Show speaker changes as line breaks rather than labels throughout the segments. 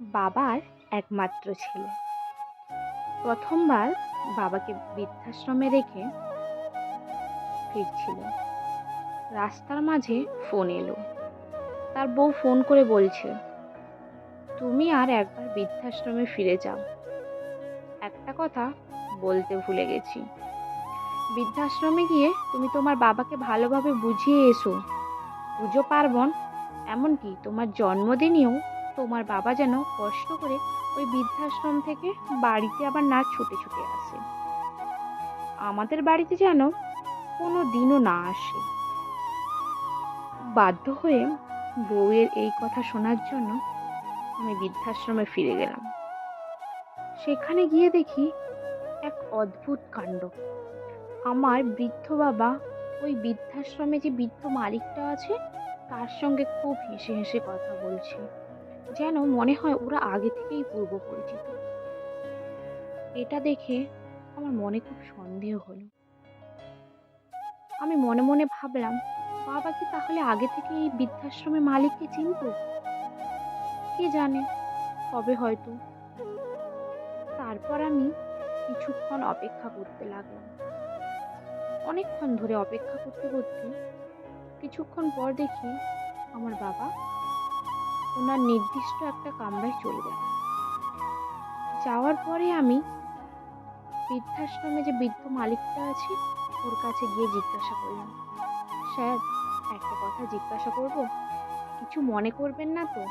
বাবার একমাত্র ছেলে। প্রথমবার বাবাকে বৃদ্ধাশ্রমে রেখে ফিরছিল। রাস্তার মাঝে ফোন এলো। তার বউ ফোন করে বলছে, তুমি আর একবার বৃদ্ধাশ্রমে ফিরে যাও। একটা কথা বলতে ভুলে গেছি। বৃদ্ধাশ্রমে গিয়ে তুমি তোমার বাবাকে ভালোভাবে বুঝিয়ে এসো। পুজো পার্বণ, এমনকি তোমার জন্মদিনেও তোমার বাবা যেন কষ্ট করে ওই বৃদ্ধাশ্রম থেকে বাড়িতে আবার না ছুটে ছুটে আসে। আমাদের বাড়িতে যেন কোনো দিনও না আসে। বাধ্য হয়ে বউয়ের এই কথা শোনার জন্য আমি বৃদ্ধাশ্রমে ফিরে গেলাম। সেখানে গিয়ে দেখি এক অদ্ভুত কাণ্ড। আমার বৃদ্ধ বাবা ওই বৃদ্ধাশ্রমে যে বৃদ্ধ মালিকটা আছে, তার সঙ্গে খুব হেসে হেসে কথা বলছে। যেন মনে হয় ওরা আগে থেকেই পূর্ব পরিচিত। এটা দেখে আমার মনে খুব সন্দেহ হলো। আমি মনে মনে ভাবলাম, বাবা কি তাহলে আগে থেকে এই বৃদ্ধাশ্রমের মালিককে চিনত? কে জানে কবে হয়তো। তারপর আমি কিছুক্ষণ অপেক্ষা করতে লাগলাম। অনেকক্ষণ ধরে অপেক্ষা করতে করতে কিছুক্ষণ পর দেখি আমার বাবা ওনার নির্দিষ্ট একটা কামরায় চলে গেল যাওয়ার পরে আমি বৃদ্ধাশ্রমে যে বৃদ্ধ মালিকটা আছে, ওর কাছে গিয়ে জিজ্ঞাসা করলাম, স্যার, একটা কথা জিজ্ঞাসা করব? কিছু মনে করবেন না তো?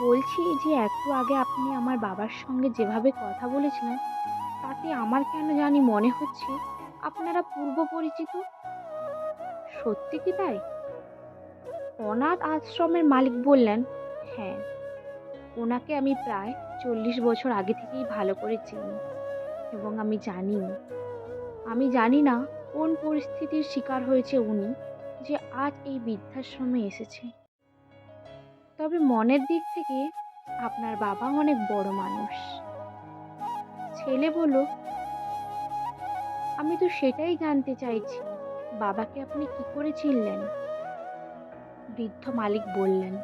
বলছি যে, একটু আগে আপনি আমার বাবার সঙ্গে যেভাবে কথা বলেছিলেন, তাতে আমার কেন জানি মনে হচ্ছে আপনারা পূর্ব পরিচিত সত্যি কি তাই? অনাথ আশ্রমের মালিক বললেন হ্যাঁ ওনাকে আমি প্রায় চল্লিশ বছর আগে থেকেই ভালো করে চিনি এবং আমি জানি আমি জানি না কোন পরিস্থিতির শিকার হয়েছে উনি যে আজ এই বৃদ্ধাশ্রমে এসেছে। তবে মনের দিক থেকে আপনার বাবা অনেক বড় মানুষ। ছেলে বলল, আমি তো সেটাই জানতে চাইছি, বাবাকে আপনি কি করে চিনলেন? বৃদ্ধ মালিক বললেন,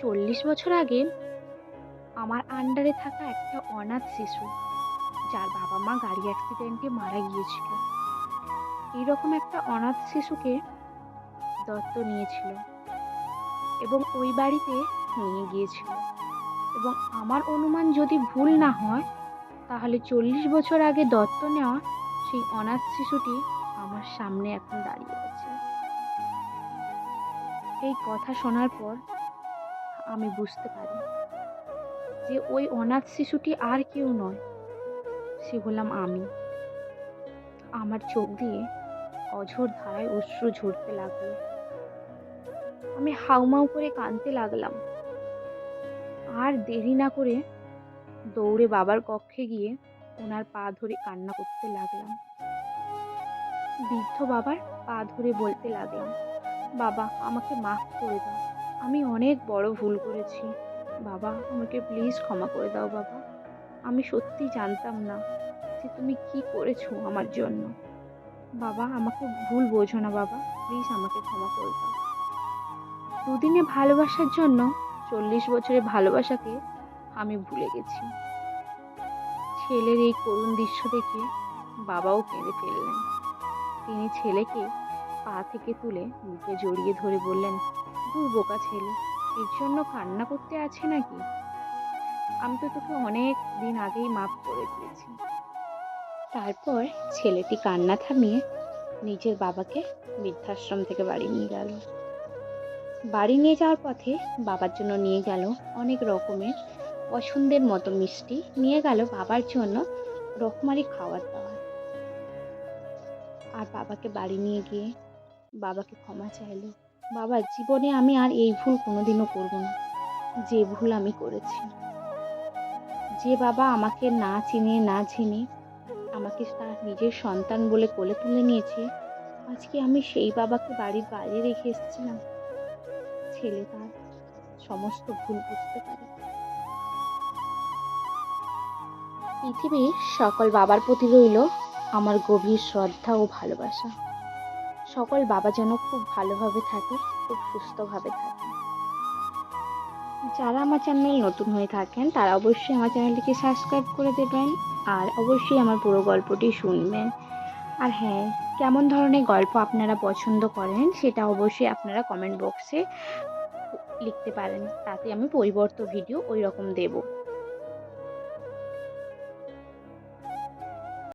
চল্লিশ বছর আগে আমার আন্ডারে থাকা একটা অনাথ শিশু, যার বাবা মা গাড়ি অ্যাক্সিডেন্টে মারা গিয়েছিল। এইরকম একটা অনাথ শিশুকে দত্ত নিয়েছিল এবং ওই বাড়িতে নিয়ে গিয়েছিল। এবং আমার অনুমান যদি ভুল না হয়, তাহলে চল্লিশ বছর আগে দত্ত নেওয়া সেই অনাথ শিশুটি আমার সামনে এখন দাঁড়িয়ে এই কথা শোনার পর আমি বুঝতে পারি যে ওই অনাথ শিশুটি আর কেউ নয়, সে হলাম আমি। আমার চোখ দিয়ে অঝোর ধারায় অশ্রু ঝরতে লাগল। আমি হাউমাউ করে কাঁদতে লাগলাম। আর দেরি না করে দৌড়ে বাবার কক্ষে গিয়ে ওনার পা ধরে কান্না করতে লাগলাম। বৃদ্ধ বাবার পা ধরে বলতে লাগলাম বাবা, আমাকে মাফ করে দাও। আমি অনেক বড় ভুল করেছি। বাবা, আমাকে প্লিজ ক্ষমা করে দাও বাবা। আমি সত্যি জানতাম না যে তুমি কি করেছ আমার জন্য। বাবা, আমাকে ভুল বোঝো না বাবা। প্লিজ আমাকে ক্ষমা করে দাও। দুদিনে ভালোবাসার জন্য চল্লিশ বছরের ভালোবাসাকে আমি ভুলে গেছি। ছেলের এই করুণ দৃশ্য দেখে বাবাও কেঁদে ফেললেন। তিনি ছেলেকে পা থেকে তুলে বুকে জড়িয়ে ধরে বললেন, দূর বোকা ছেলে, এর জন্য কান্না করতে আছে নাকি? আমি তো তোকে অনেক দিন আগেই মাফ করে দিয়েছি। তারপর ছেলেটি কান্না থামিয়ে নিজের বাবাকে বৃদ্ধাশ্রম থেকে বাড়ি নিয়ে গেল। বাড়ি নিয়ে যাওয়ার পথে বাবার জন্য নিয়ে গেল অনেক রকমের পছন্দের মতো মিষ্টি, নিয়ে গেল বাবার জন্য রকমারি খাবার দাওয়ার। আর বাবাকে বাড়ি নিয়ে গিয়ে বাবাকে ক্ষমা চাইলো। বাবা জীবনে আমি আর এই ভুল কোনোদিনও করব না। যে ভুল আমি করেছি। যে বাবা আমাকে না চিনে না চিনে আমাকে তার নিজের সন্তান বলে কোলে তুলে নিয়েছে, আজকে আমি সেই বাবাকে বাড়ির বাইরে রেখে এসেছিলাম। ছেলে তার সমস্ত ভুল বুঝতে পারে। পৃথিবীর সকল বাবার প্রতি রইল আমার গভীর শ্রদ্ধা ও ভালোবাসা। সকল বাবা যেন খুব ভালোভাবে থাকে, খুব সুস্থভাবে থাকে। যারা আমার চ্যানেল নতুন হয়ে থাকেন, তারা অবশ্যই আমার চ্যানেলটিকে সাবস্ক্রাইব করে দেবেন আর অবশ্যই আমার পুরো গল্পটি শুনবেন। আর হ্যাঁ কেমন ধরনের গল্প আপনারা পছন্দ করেন, সেটা অবশ্যই আপনারা কমেন্ট বক্সে লিখতে পারেন। তাতে আমি পরিবর্ত ভিডিও ওই রকম দেবো।